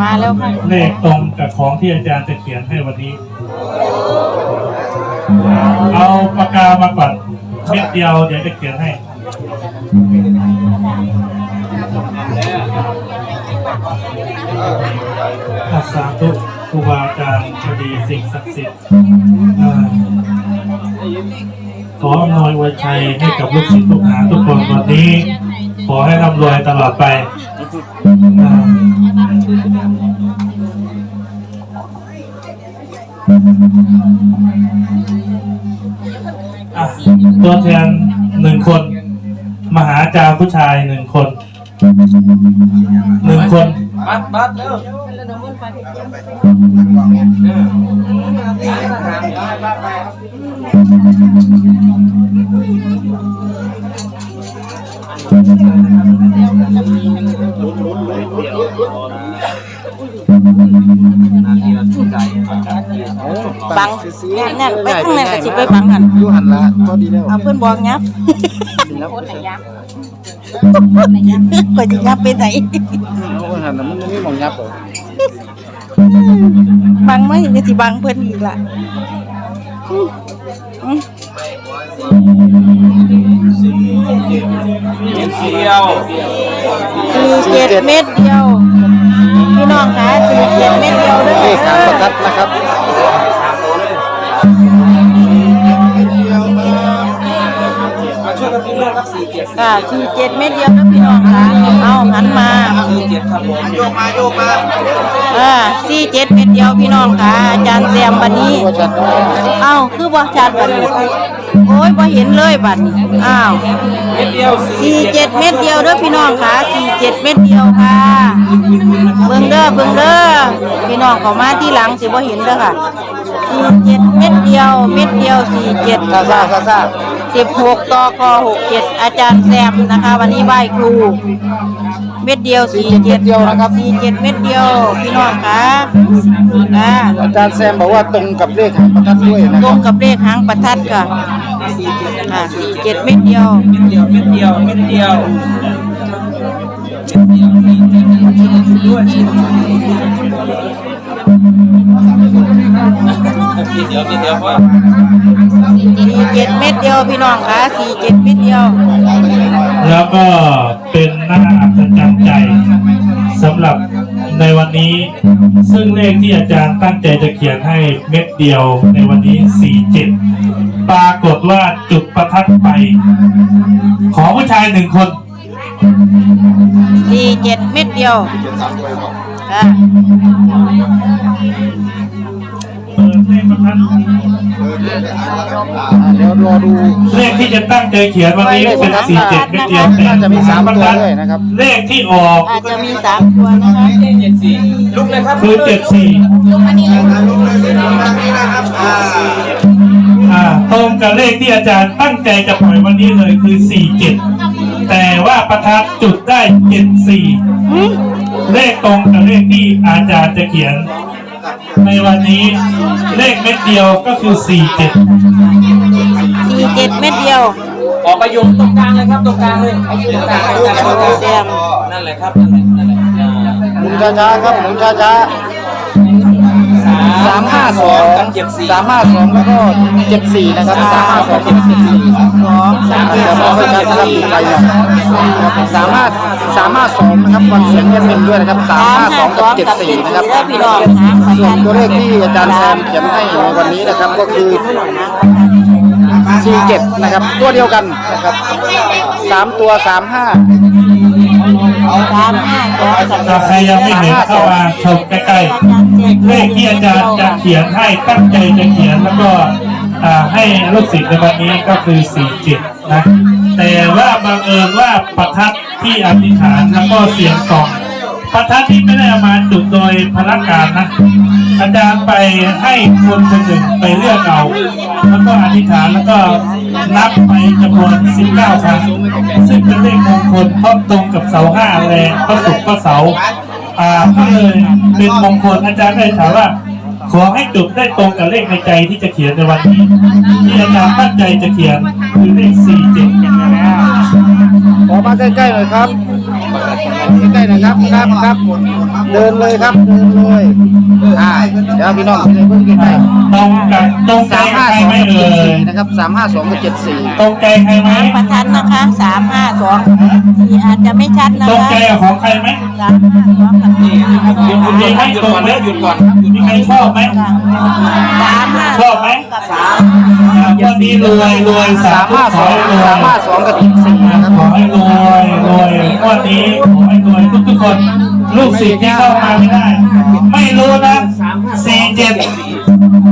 มาแล้วค่ะเลขตรงกับของที่อาจารย์จะเขียนให้วันนี้ เอาปากกามาก่อนเม็ดเดียวเดี๋ยวจะเขียนให้อาสาธุครูบาอาจารย์พอดีสิ่งศักดิ์สิทธิ์ ขออำนวยอวยชัยให้กับลูกศิษย์ลูกหาทุกคนวันนี้ ขอให้ร่ำรวยตลอดไปอ่าตัวแทนหนึ่งคน มหาจารย์ผู้ชายหนึ่งคนหนึ่งคนบัดบัดเร็วนาทีละชุด บังเนี่ยเนี่ยไปข้างนั้นก็สิไปบังกันยูหันละก็ดีแล้วเอาเพื่อนบอกยับแล้วก็สิยับไปไหนยูหันละมันไม่มองยับเหรอบังไหมก็สิบังเพื่อนอีกล่ะ อืมอืมเดียวสี่เจ็ดเม็ดเดียว พี่น้องคะสี่เจ็ดเม็ดเดียวเด้อเลขหางประทัดนะครับมาช่วยกันพิมพ์เลยครับสี่เจ็ดค่ะสี่เจ็ดเม็ดเดียวเด้อพี่น้องคะเอาหันมาสี่เจ็ดครับผมโยกมาโยกมาอ่าสี่เจ็ดเม็ดเดียวพี่น้องคะอาจารย์แซมบันนี้ก็ชัดเอ้าคือบ่ชัดบัดนี้ โอ้ยบ่เห็นเลยบัดนี้อ้าวเม็ดเดียวสี่เจ็ดเม็ดเดียวเด้อพี่น้องค่ะสี่เจ็ดเม็ดเดียวค่ะเบิ่งเด้อเบิ่งเด้อพี่น้องเขามาที่หลังสิบ่เห็นเด้อค่ะสี่เจ็ดเม็ดเดียว เม็ดเดียวสี่เจ็ดซาซาซาซาสิบหกตคหกเจ็ดอาจารย์แซมนะคะ วันนี้ไหว้ครู เม็ดเดียวสี่เจ็ดเดียวนะครับสี่เจ็ดเม็ดเดียว พี่น้องค่ะค่ะอาจารย์แซมบอกว่าตรงกับเลขหางประทัดด้วยนะตครรังบกับเลขหางประทัดค่ะ ค่ะสี่เจ็ดเม็ดเดียวเม็ดเดียวเม็ดเดียวเม็ดเดียวกินเดียวเดียวพ่อสี่เจ็ดเม็ดเดียวพี่น้องคะสี่เจ็ดเม็ดเดียว แล้วก็เป็นหน้าอัศจรรย์ใจสำหรับในวันนี้ ซึ่งเลขที่อาจารย์ตั้งใจจะเขียนให้เม็ดเดียวในวันนี้47 ปรากฏว่าจุดประทัดไป ขอผู้ชายหนึ่งคนสี่เจ็ดเม็ดเดียวค่ะเปิดเลขประทัดเดี๋ยวรอดูเลขที่จะตั้งใจเขียนวันนี้เป็น47เม็ดเดียวแต่น่าจะมีสามตัวด้วยนะครับ เลขที่ออกอาจจะมีสามตัวนะคะเจ็ดสี่ลุกเลยครับคือ74ลูกอันนี้เลย ที่อาจารย์ตั้งใจจะปล่อยวันนี้เลยคือ 47 แต่ว่าประทัดจุดได้ 74 เลขตรงกับเลขที่อาจารย์จะเขียน ในวันนี้เลขเม็ดเดียวก็คือ 47สี่เจ็ดเม็ดเดียว ออกไปอยู่ตรงกลางเลยครับตรงกลางเลยตรงกลางตรงกลางตรงกลางแซมนั่นแหละครับนั่นแหละนั่นแหละอ่าหมุนช้าๆครับหมุนช้าๆ สามห้าสองกับเจ็ดสี่สามห้าสองแล้วก็เจ็ดสี่นะครับสามห้าสองเจ็ดสี่สองสามอาจจะมองไม่ชัดนะครับไปน่อยสามารถสามารถสองนะครับฟังเสียงเงินด้วยนะครับสามห้าสองสกัอบงเจ็ดกับสี่นะครับส่วนตัวเลขที่อาจารย์แซมเขียนให้ในวันนี้นะครับก็คือสี่เจ็ดนะครับตัวเดียวกันนะครับสามตัวสามห้า อามห้าสองกับถ้าใครยังไม่เห็นเข้ามาชมใกล้ๆเลขที่อาจารย์จะเขียนให้ตั้งใจจะเขียนแล้วก็ให้ลูกศิษย์ในวันนี้ก็คือสี่จิตนะ แต่ว่าบังเอิญว่าประทัดที่อธิษฐานแล้วก็เสียงกล่อง ประทัดที่ไม่ได้เอามาจุดโดยพนักงานนะ อาจารย์ไปให้คนคนหนึ่งไปเลือกเอา แล้วก็อธิษฐานแล้วก็นับไปจำนวน 19 ครั้ง ซึ่งเป็นเลขมงคลเพราะตรงกับเสาห้าแรงก็สุกร์ก็เสาอ่าก็เลยเป็นมงคลอาจารย์ได้ถามว่า ขอให้จุดได้ตรงกับเลขในใจที่จะเขียนในวันนี้ ที่อาจารย์ตั้งใจจะเขียนคือเลขสี่เจ็ดขอมาใกล้ๆหน่อยครับ ใกล้ๆหน่อยครับครับครับเดินเลยครับเดินเลยอ่าเดี๋ยวพี่น้องไปเลยเพิ่งใกล้ตรงกับตรงใจสามใคห้ารสองไหมกับเอ่เจ็ดยสี่นะครับสามห้าสองกับเจ็ดสี่ตรงใจใครไหมประทัดนะคะสามห้าสองสี่อาจจะไม่ชัดนะตรงคะใจกับของใครไหมสามห้าสองกับสี่หยุดหยุดหยุดครับหยุดก่อนนะหยุดก่อนครับหยุดมีใครชอบไหมสามห้าชอบไหมกับสามอ่าวันนี้รวยรวยสาสามธุห้าขสอองให้รวยสามห้าสองกับเจ็ดสี่นะครับขอให้รวย รวยวันนี้ขอให้รวยทุกทุกๆคน ลูกศิษย์ที่เข้ามาไม่ได้ ไม่รู้นะสี่เจ็ด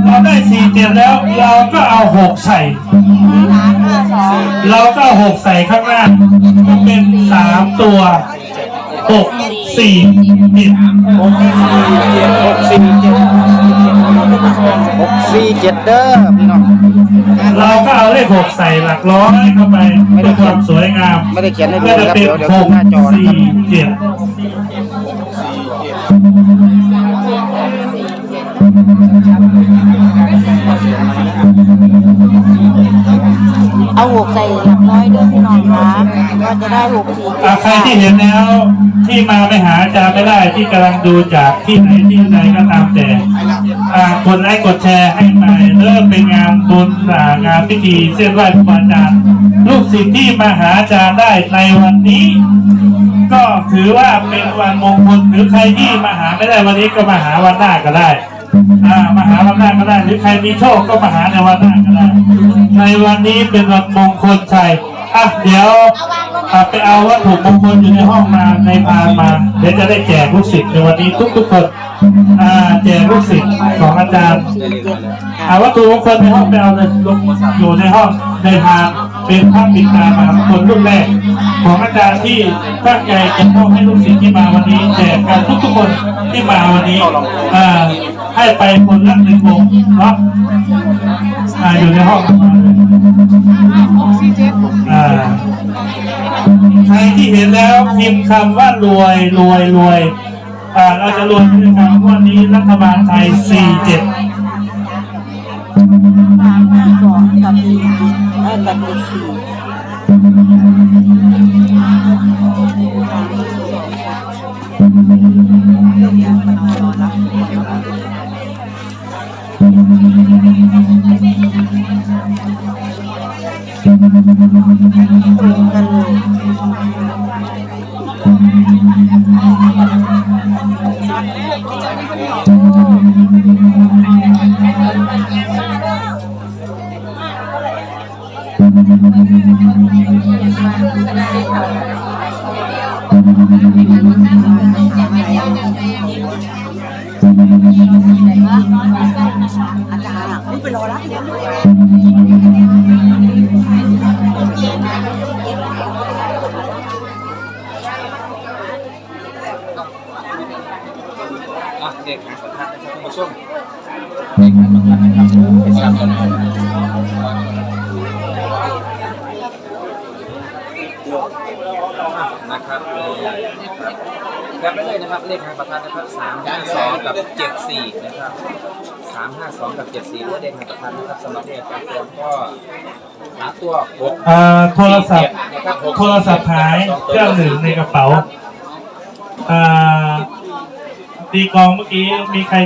เราได้สี่เจ็ดแล้ว เราก็เอาหกใส่ เราก็เอาหกใส่ข้างหน้าก็เป็นสามตัวหกสี่เจ็ดหกสี่เจ็ด หกสี่เจ็ดเด้อพี่น้อง เราก็เอาเลขหกใส่หลักร้อยเข้าไปเพื่อความสวยงามไม่ได้เขียนให้ดูก็จะนะครับ เป็นเดี๋ยวเดี๋ยวหขึ้กนหน้าจอนะคสี่รับเจ็ดเอาหกใส่หลักร้อยเด้อพี่น้องคะก็จะได้หกสี่อะใครที่เห็นแล้วที่มาไม่หาอาจารย์ไม่ได้ที่กำลังดูจากที่ไหนที่ไหนก็ตามแต่อ่า กดไลค์กดแชร์ให้ไปเริ่มเป็นงานบุญอ่างานพิธีเส้นไหว้ครูบาอาจารย์ลูกศิษย์ที่มาหาอาจารย์ได้ในวันนี้ ก็ถือว่าเป็นวันมงคลหรือใครที่มาหาไม่ได้วันนี้ก็มาหาวันหน้าก็ได้มาหาวันหน้าก็ได้ หรือใครมีโชคก็มาหาในวันหน้าก็ได้ ในวันนี้เป็นวันมงคลชัย อะเดี๋ยวอะไปเอาวัตถุมงคลอยู่ในห้องมาในพานมา เดี๋ยวจะได้แจกลูกศิษย์ในวันนี้ทุกๆคนอ่าแจกลูกศิษย์ของอาจารย์อ่าวัตถุมงคลในห้องไปเอาเลยลงอยู่ในห้องในพานเป็นภาพปิดตามหาคนรุ่นแรก ของอาจารย์ที่ตั้งใจจะมอบให้ลูกศิษย์ที่มาวันนี้แจกกันทุกๆคนที่มาวันนี้อ่าให้ไปคนละหนึ่งวงเนาะ อ่าอยู่ในห้องอ่าใครที่เห็นแล้วพิมพ์คำว่ารวยรวยรวยอ่าเราจะรวยด้วยคำว่านี้รัฐบาลไทย47สามห้าสองกับสี่เออกับเจ็ดสี่ตรงกั กันเลย อาจารย์อะนี่ไปรอรับเดี๋ยวอะเด็กนะครับท่านผู้ชมเด็กนะครับไปทราบกันนะครับ ครับไปเลยนะครับเลขหางประทัดนะครับสามห้าสองกับเจ็ดสี่นะครับสามห้าสองกับเจ็ดสี่เลขหางประทัดนะครับสำหรับเลขการเตรียมก็หาตัวหกอ่าโทรศัพท์โทรศัพท์หายเครื่องหนึ่งในกระเป๋าอ่าตีกลองเมื่อกี้มีใคร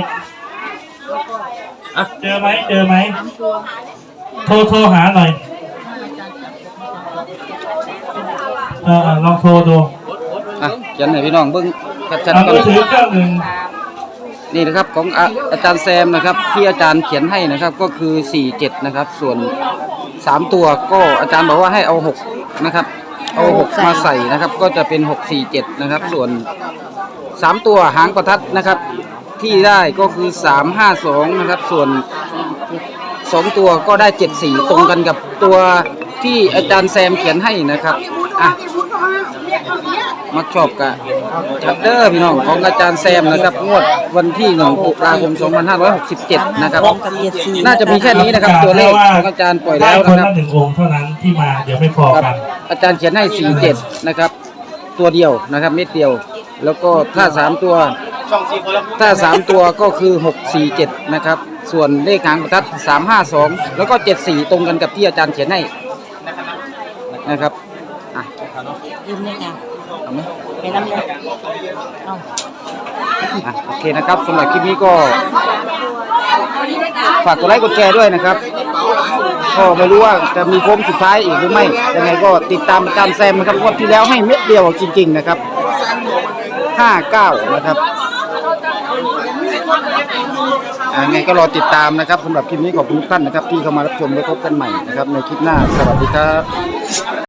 อะเจอไหมเจอไหมโทรโทรหาหน่อย เออเออลองโทรดู อะเขียนให้พี่น้องเบิ้งชัดเอาๆกัมือนถือเครื่องหนึ่งนี่นะครับของอาอาจารย์แซมนะครับ ที่อาจารย์เขียนให้นะครับก็คือ 47 นะครับ ส่วน 3 ตัวก็อาจารย์บอกว่าให้เอา 6 นะครับ เอา 6 มาใส่นะครับ ก็จะเป็น 647 นะครับ ส่วน 3 ตัวหางประทัดนะครับ ที่ได้ก็คือ 352 นะครับ ส่วน 2 ตัวก็ได้ 74 ตรงกันกับตัวที่อาจารย์แซมเขียนให้นะครับอะ มักชอบกะชัดเดอร์พี่น้องของอาจารย์แซมนะครับงวดวันที่1ตุลาคม2567 นะครับกับเจ็ดสี่น่าจะมีแค่นี้นะครับ ตัวเลขของอาจารย์ปล่อยแล้วได้คนนะครับละหนึ่งองค์เท่านั้นที่มาเดี๋ยวไม่พอครับกันอาจารย์เขียนให้ 47 นะครับ ตัวเดียวนะครับเม็ดเดียว แล้วก็ถ้า 3 ตัวถ้าสามตัวก็คือหกสี่เจ็ดนะครับ ส่วนเลขหางประทัดสามห้าสองแล้วก็เจ็ดสี่ตรงกันกับที่อาจารย์เขียนให้นะครับ อะยืมเลยค่ะเอาไหมไปน้ำเลยเอาอะโอเคนะครับสำหรับคลิปนี้ก็ ฝากกดไลค์กดแชร์ด้วยนะครับ ก็ไม่รู้ว่าจะมีโค้งสุดท้ายอีกหรือไม่ยังไงก็ติดตามอารแซมนะครับงวันที่แล้วให้เม็ดเดียวจริง ๆ นะครับ 59 นะครับอ่ายังไงก็รอติดตามนะครับสำหรับคลิปนี้ขอบคุณทุกท่านนะครับ ที่เข้ามารับชมและพบกันใหม่นะครับในคลิปหน้าสวัสดีครับ